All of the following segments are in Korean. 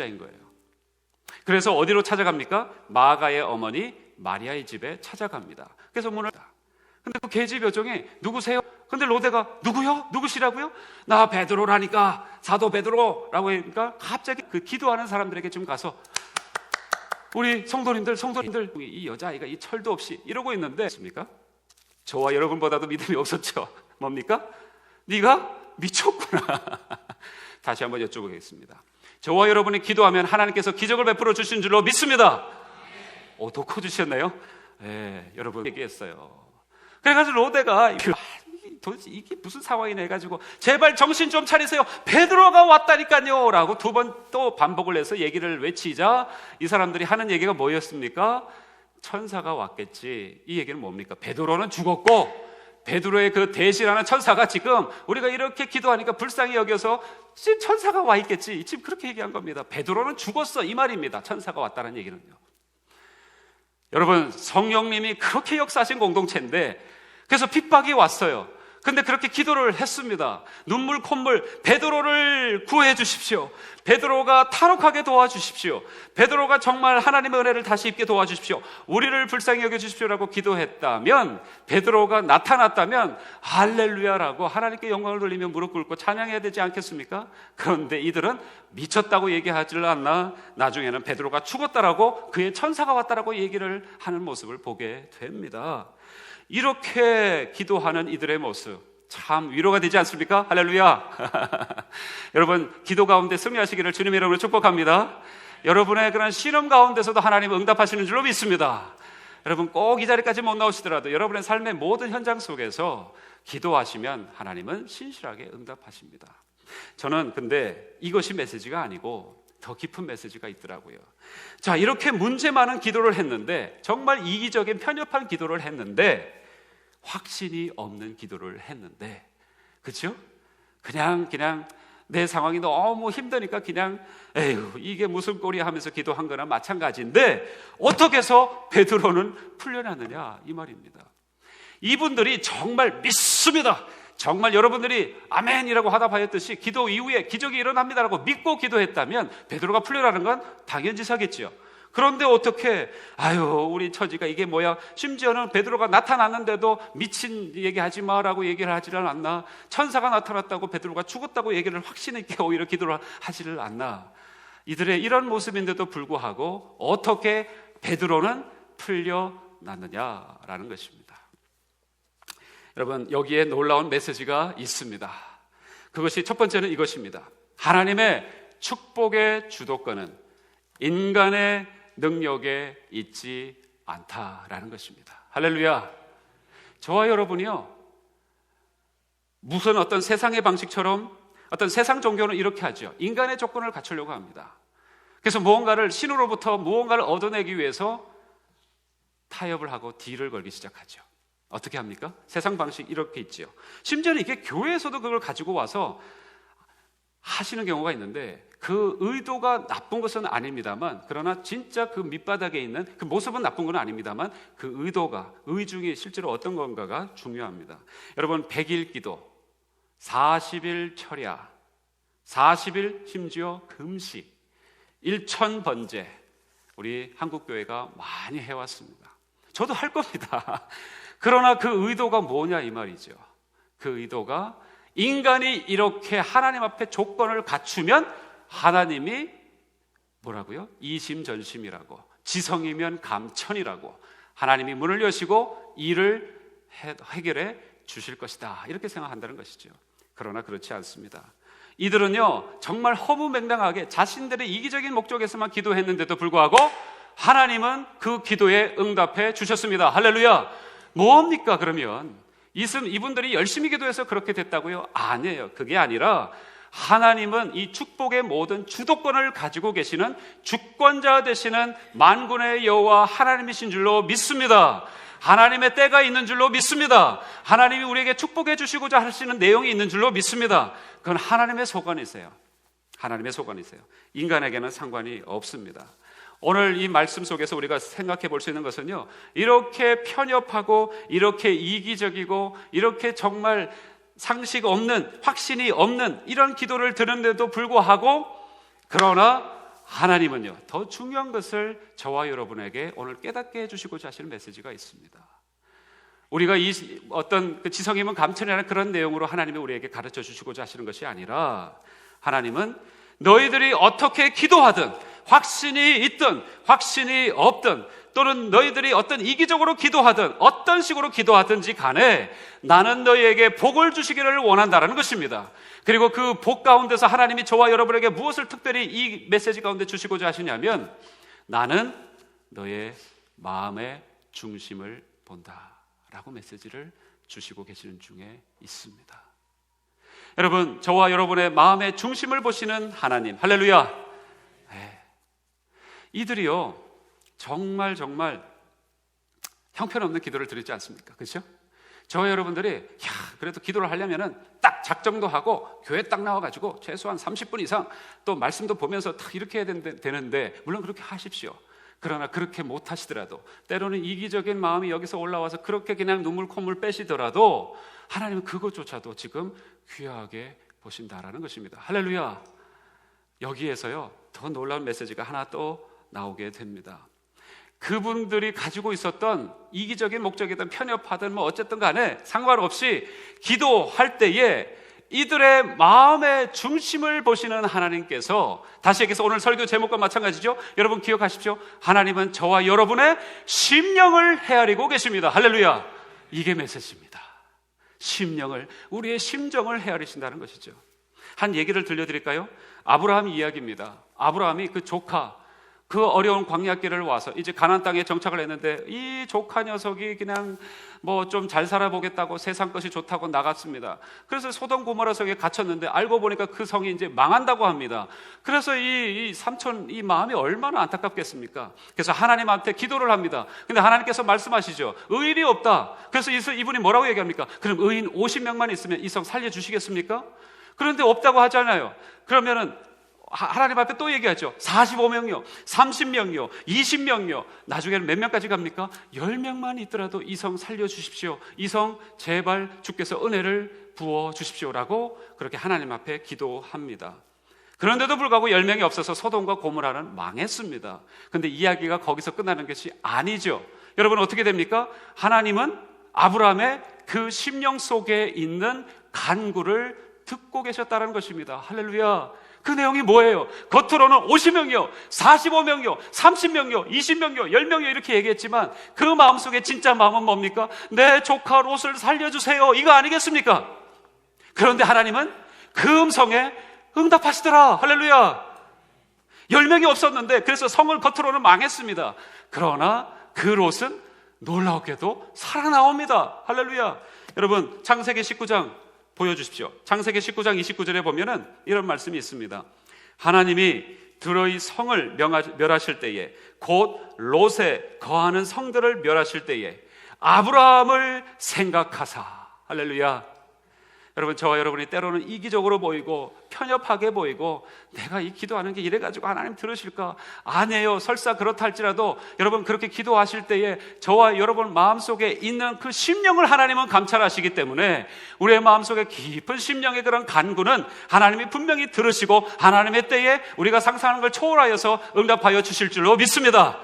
불신자인 거예요. 그래서 어디로 찾아갑니까? 마가의 어머니 마리아의 집에 찾아갑니다. 그래서 문을 근데 그 계집 여종이 누구세요? 근데 로데가 누구요? 누구시라고요? 나 베드로라니까 사도 베드로라고 하니까 갑자기 그 기도하는 사람들에게 좀 가서 우리 성도님들 성도님들 이 여자아이가 이 철도 없이 이러고 있는데 있습니까? 저와 여러분보다도 믿음이 없었죠. 뭡니까? 네가 미쳤구나. 다시 한번 여쭤보겠습니다. 저와 여러분이 기도하면 하나님께서 기적을 베풀어 주신 줄로 믿습니다. 오, 도커 주셨나요? 네, 여러분 얘기했어요. 그래가지고 로데가 도대체 이게 무슨 상황이냐 해가지고 제발 정신 좀 차리세요. 베드로가 왔다니까요. 라고 두 번 또 반복을 해서 얘기를 외치자 이 사람들이 하는 얘기가 뭐였습니까? 천사가 왔겠지. 이 얘기는 뭡니까? 베드로는 죽었고 베드로의 그 대신하는 천사가 지금 우리가 이렇게 기도하니까 불쌍히 여겨서 천사가 와 있겠지. 지금 그렇게 얘기한 겁니다. 베드로는 죽었어. 이 말입니다. 천사가 왔다는 얘기는요. 여러분, 성령님이 그렇게 역사하신 공동체인데 그래서 핍박이 왔어요. 근데 그렇게 기도를 했습니다. 눈물 콧물 베드로를 구해 주십시오. 베드로가 탈옥하게 도와주십시오. 베드로가 정말 하나님의 은혜를 다시 입게 도와주십시오. 우리를 불쌍히 여겨 주십시오라고 기도했다면 베드로가 나타났다면 할렐루야라고 하나님께 영광을 돌리며 무릎 꿇고 찬양해야 되지 않겠습니까? 그런데 이들은 미쳤다고 얘기하지를 않나 나중에는 베드로가 죽었다라고 그의 천사가 왔다라고 얘기를 하는 모습을 보게 됩니다. 이렇게 기도하는 이들의 모습 참 위로가 되지 않습니까? 할렐루야. 여러분 기도 가운데 승리하시기를 주님의 이름으로 축복합니다. 여러분의 그런 시험 가운데서도 하나님 응답하시는 줄로 믿습니다. 여러분 꼭 이 자리까지 못 나오시더라도 여러분의 삶의 모든 현장 속에서 기도하시면 하나님은 신실하게 응답하십니다. 저는 근데 이것이 메시지가 아니고 더 깊은 메시지가 있더라고요. 자, 이렇게 문제 많은 기도를 했는데, 정말 이기적인 편협한 기도를 했는데, 확신이 없는 기도를 했는데, 그죠? 그냥, 그냥 내 상황이 너무 힘드니까 그냥, 에휴, 이게 무슨 꼴이 하면서 기도한 거나 마찬가지인데, 어떻게 해서 베드로는 풀려났느냐? 이 말입니다. 이분들이 정말 믿습니다. 정말 여러분들이 아멘이라고 하다하였듯이 기도 이후에 기적이 일어납니다라고 믿고 기도했다면 베드로가 풀려나는 건 당연지사겠지요. 그런데 어떻게 아유 우리 처지가 이게 뭐야? 심지어는 베드로가 나타났는데도 미친 얘기하지 마라고 얘기를 하지를 않나? 천사가 나타났다고 베드로가 죽었다고 얘기를 확신 있게 오히려 기도를 하지를 않나? 이들의 이런 모습인데도 불구하고 어떻게 베드로는 풀려났느냐라는 것입니다. 여러분 여기에 놀라운 메시지가 있습니다. 그것이 첫 번째는 이것입니다. 하나님의 축복의 주도권은 인간의 능력에 있지 않다라는 것입니다. 할렐루야. 저와 여러분이요. 무슨 어떤 세상의 방식처럼 어떤 세상 종교는 이렇게 하죠. 인간의 조건을 갖추려고 합니다. 그래서 무언가를 신으로부터 무언가를 얻어내기 위해서 타협을 하고 딜을 걸기 시작하죠. 어떻게 합니까? 세상 방식 이렇게 있지요. 심지어는 이게 교회에서도 그걸 가지고 와서 하시는 경우가 있는데 그 의도가 나쁜 것은 아닙니다만 그러나 진짜 그 밑바닥에 있는 그 모습은 나쁜 건 아닙니다만 그 의도가 의중이 실제로 어떤 건가가 중요합니다. 여러분 100일 기도, 40일 철야, 40일 심지어 금식, 1천 번제 우리 한국 교회가 많이 해 왔습니다. 저도 할 겁니다. 그러나 그 의도가 뭐냐 이 말이죠. 그 의도가 인간이 이렇게 하나님 앞에 조건을 갖추면 하나님이 뭐라고요? 이심전심이라고 지성이면 감천이라고 하나님이 문을 여시고 일을 해결해 주실 것이다. 이렇게 생각한다는 것이죠. 그러나 그렇지 않습니다. 이들은요, 정말 허무맹랑하게 자신들의 이기적인 목적에서만 기도했는데도 불구하고 하나님은 그 기도에 응답해 주셨습니다. 할렐루야! 뭡니까, 그러면? 이분들이 열심히 기도해서 그렇게 됐다고요? 아니에요. 그게 아니라 하나님은 이 축복의 모든 주도권을 가지고 계시는 주권자 되시는 만군의 여호와 하나님이신 줄로 믿습니다. 하나님의 때가 있는 줄로 믿습니다. 하나님이 우리에게 축복해 주시고자 하시는 내용이 있는 줄로 믿습니다. 그건 하나님의 소관이세요. 하나님의 소관이세요. 인간에게는 상관이 없습니다. 오늘 이 말씀 속에서 우리가 생각해 볼 수 있는 것은요, 이렇게 편협하고, 이렇게 이기적이고, 이렇게 정말 상식 없는, 확신이 없는 이런 기도를 드는데도 불구하고, 그러나 하나님은요, 더 중요한 것을 저와 여러분에게 오늘 깨닫게 해주시고자 하시는 메시지가 있습니다. 우리가 이 어떤 그 지성이면 감천이라는 그런 내용으로 하나님이 우리에게 가르쳐 주시고자 하시는 것이 아니라 하나님은 너희들이 어떻게 기도하든 확신이 있든 확신이 없든 또는 너희들이 어떤 이기적으로 기도하든 어떤 식으로 기도하든지 간에 나는 너희에게 복을 주시기를 원한다라는 것입니다. 그리고 그 복 가운데서 하나님이 저와 여러분에게 무엇을 특별히 이 메시지 가운데 주시고자 하시냐면 나는 너의 마음의 중심을 본다라고 메시지를 주시고 계시는 중에 있습니다. 여러분, 저와 여러분의 마음의 중심을 보시는 하나님, 할렐루야. 네. 이들이요, 정말 정말 형편없는 기도를 드리지 않습니까? 그렇죠? 저와 여러분들이 야 그래도 기도를 하려면은 딱 작정도 하고 교회 딱 나와가지고 최소한 30분 이상 또 말씀도 보면서 딱 이렇게 해야 되는데 물론 그렇게 하십시오. 그러나 그렇게 못 하시더라도 때로는 이기적인 마음이 여기서 올라와서 그렇게 그냥 눈물 콧물 빼시더라도 하나님은 그것조차도 지금 귀하게 보신다라는 것입니다. 할렐루야. 여기에서요 더 놀라운 메시지가 하나 또 나오게 됩니다. 그분들이 가지고 있었던 이기적인 목적이든 편협하든 뭐 어쨌든 간에 상관없이 기도할 때에 이들의 마음의 중심을 보시는 하나님께서 다시 얘기해서 오늘 설교 제목과 마찬가지죠. 여러분 기억하십시오. 하나님은 저와 여러분의 심령을 헤아리고 계십니다. 할렐루야. 이게 메시지입니다. 심령을 우리의 심정을 헤아리신다는 것이죠. 한 얘기를 들려드릴까요? 아브라함 이야기입니다. 아브라함이 그 조카 그 어려운 광야길을 와서 이제 가난 땅에 정착을 했는데 이 조카 녀석이 그냥 뭐 좀 잘 살아보겠다고 세상 것이 좋다고 나갔습니다. 그래서 소돔 고모라 성에 갇혔는데 알고 보니까 그 성이 이제 망한다고 합니다. 그래서 이, 이 삼촌 이 마음이 얼마나 안타깝겠습니까? 그래서 하나님한테 기도를 합니다. 근데 하나님께서 말씀하시죠. 의인이 없다. 그래서 이분이 뭐라고 얘기합니까? 그럼 의인 50명만 있으면 이 성 살려 주시겠습니까? 그런데 없다고 하잖아요. 그러면은 하나님 앞에 또 얘기하죠. 45명요, 30명요, 20명요. 나중에는 몇 명까지 갑니까? 10명만 있더라도 이 성 살려주십시오. 이 성 제발 주께서 은혜를 부어 주십시오라고 그렇게 하나님 앞에 기도합니다. 그런데도 불구하고 10명이 없어서 소돔과 고모라는 망했습니다. 근데 이야기가 거기서 끝나는 것이 아니죠. 여러분 어떻게 됩니까? 하나님은 아브라함의 그 심령 속에 있는 간구를 듣고 계셨다는 것입니다. 할렐루야. 그 내용이 뭐예요? 겉으로는 50명이요, 45명이요, 30명이요, 20명이요, 10명이요 이렇게 얘기했지만 그 마음속에 진짜 마음은 뭡니까? 내 조카 롯을 살려주세요. 이거 아니겠습니까? 그런데 하나님은 그 음성에 응답하시더라. 할렐루야. 10명이 없었는데 그래서 성을 겉으로는 망했습니다. 그러나 그 롯은 놀라웠게도 살아나옵니다. 할렐루야. 여러분, 창세기 19장 보여주십시오. 창세기 19장 29절에 보면은 이런 말씀이 있습니다. 하나님이 들어이 성을 멸하실 때에 곧 롯에 거하는 성들을 멸하실 때에 아브라함을 생각하사 할렐루야 여러분 저와 여러분이 때로는 이기적으로 보이고 편협하게 보이고 내가 이 기도하는 게 이래 가지고 하나님 들으실까? 아니에요. 설사 그렇다 할지라도 여러분 그렇게 기도하실 때에 저와 여러분 마음속에 있는 그 심령을 하나님은 감찰하시기 때문에 우리의 마음속에 깊은 심령의 그런 간구는 하나님이 분명히 들으시고 하나님의 때에 우리가 상상하는 걸 초월하여서 응답하여 주실 줄로 믿습니다.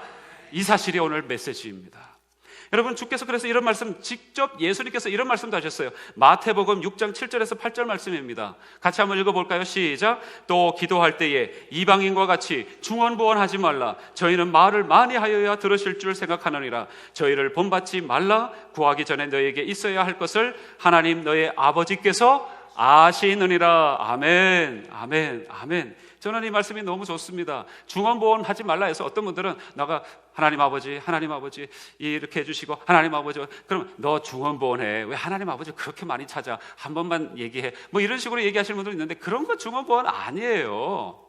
이 사실이 오늘 메시지입니다. 여러분 주께서 그래서 이런 말씀 직접 예수님께서 이런 말씀도 하셨어요. 마태복음 6장 7절에서 8절 말씀입니다. 같이 한번 읽어볼까요? 시작. 또 기도할 때에 이방인과 같이 중언부언하지 말라. 저희는 말을 많이 하여야 들으실 줄 생각하느니라. 저희를 본받지 말라. 구하기 전에 너에게 있어야 할 것을 하나님 너의 아버지께서 아시느니라. 아멘. 아멘. 아멘. 저는 이 말씀이 너무 좋습니다. 중원보원 하지 말라 해서 어떤 분들은 나가 하나님 아버지, 하나님 아버지 이렇게 해주시고 하나님 아버지 그럼 너 중원보원해 왜 하나님 아버지 그렇게 많이 찾아 한 번만 얘기해 뭐 이런 식으로 얘기하시는 분들 있는데 그런 거 중원보원 아니에요.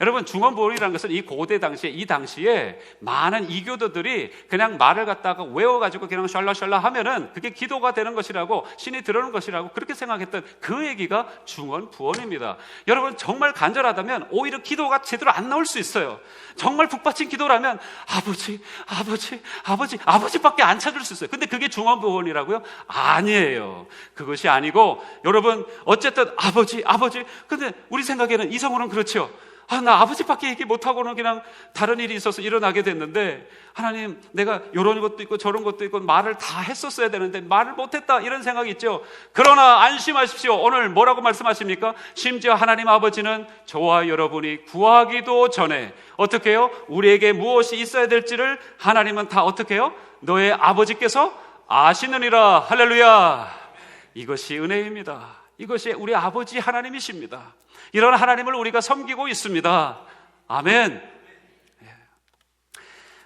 여러분 중원보리라는 것은 이 고대 당시에 이 당시에 많은 이교도들이 그냥 말을 갖다가 외워가지고 그냥 샬라샬라 하면은 그게 기도가 되는 것이라고 신이 들어오는 것이라고 그렇게 생각했던 그 얘기가 중원부원입니다. 여러분 정말 간절하다면 오히려 기도가 제대로 안 나올 수 있어요. 정말 북받친 기도라면 아버지, 아버지, 아버지, 아버지밖에 안 찾을 수 있어요. 근데 그게 중원부원이라고요? 아니에요. 그것이 아니고 여러분 어쨌든 아버지, 아버지. 근데 우리 생각에는 이성으로는 그렇죠. 아, 나 아버지밖에 얘기 못하고는 그냥 다른 일이 있어서 일어나게 됐는데, 하나님, 내가 이런 것도 있고 저런 것도 있고 말을 다 했었어야 되는데 말을 못했다. 이런 생각이 있죠. 그러나 안심하십시오. 오늘 뭐라고 말씀하십니까? 심지어 하나님 아버지는 저와 여러분이 구하기도 전에 어떻게 해요? 우리에게 무엇이 있어야 될지를 하나님은 다 어떻게 해요? 너의 아버지께서 아시느니라. 할렐루야. 이것이 은혜입니다. 이것이 우리 아버지 하나님이십니다. 이런 하나님을 우리가 섬기고 있습니다. 아멘. 예.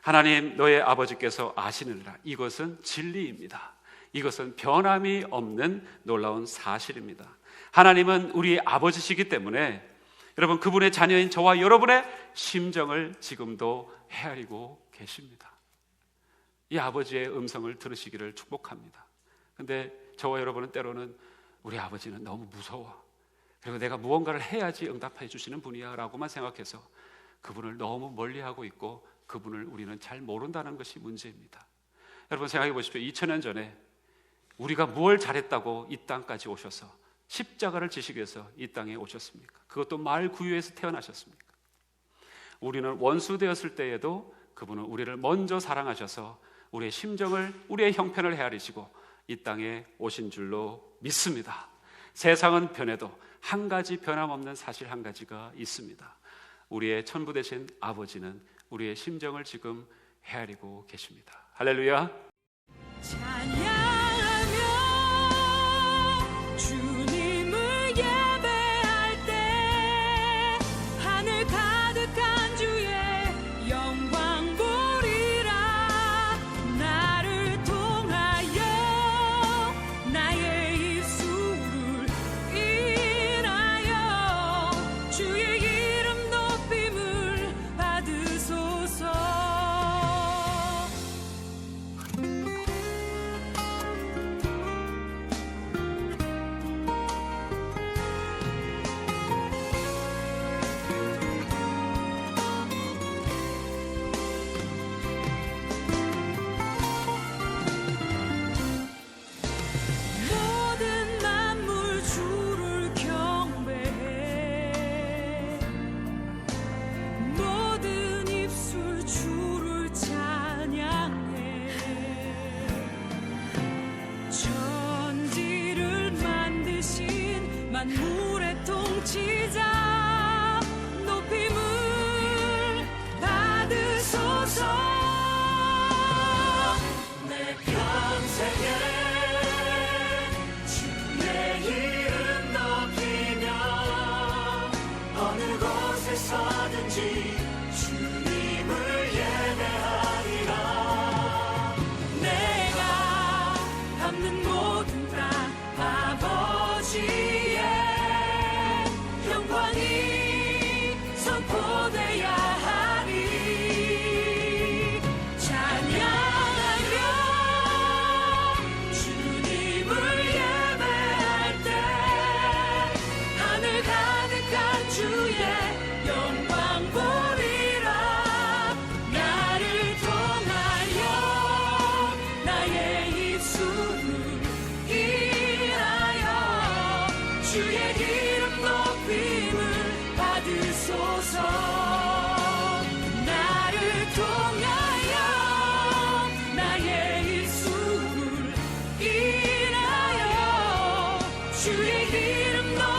하나님 너의 아버지께서 아시느니라. 이것은 진리입니다. 이것은 변함이 없는 놀라운 사실입니다. 하나님은 우리 아버지시기 때문에 여러분 그분의 자녀인 저와 여러분의 심정을 지금도 헤아리고 계십니다. 이 아버지의 음성을 들으시기를 축복합니다. 근데 저와 여러분은 때로는 우리 아버지는 너무 무서워. 그리고 내가 무언가를 해야지 응답해 주시는 분이야 라고만 생각해서 그분을 너무 멀리 하고 있고 그분을 우리는 잘 모른다는 것이 문제입니다. 여러분 생각해 보십시오. 2000년 전에 우리가 무엇 잘했다고 이 땅까지 오셔서 십자가를 지시기 위해서 이 땅에 오셨습니까? 그것도 말 구유에서 태어나셨습니까? 우리는 원수 되었을 때에도 그분은 우리를 먼저 사랑하셔서 우리의 심정을 우리의 형편을 헤아리시고 이 땅에 오신 줄로 믿습니다. 세상은 변해도 한 가지 변함없는 사실 한 가지가 있습니다. 우리의 천부 되신 아버지는 우리의 심정을 지금 헤아리고 계십니다. 할렐루야. 곳에서든지 주님을 예배하리라. 내가 밟는 모든 땅 아버지의 영광이 선포돼야 하리. 찬양하며 주님을 예배할 때 하늘 가득한 주의 주의 이름 너.